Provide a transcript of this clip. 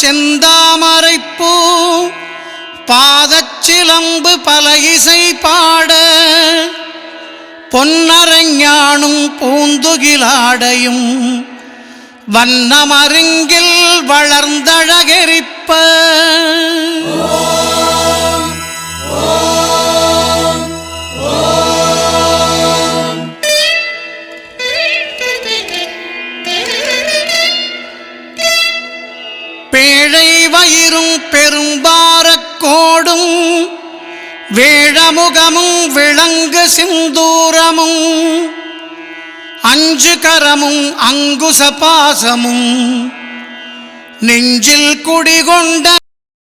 செந்தாமரைப்பூ பாதச்சிலம்பு பல இசை பாட பொன்னரஞானும் பூந்துகிலாடையும் வண்ணமருங்கில் வளர்ந்தழகெரிப்ப. வயிறும் பெரும்பாரக்கோடும் வேழமுகமும் விளங்கு சிந்தூரமும் அஞ்சு கரமும் அங்குச பாசமும் நெஞ்சில் குடிகொண்ட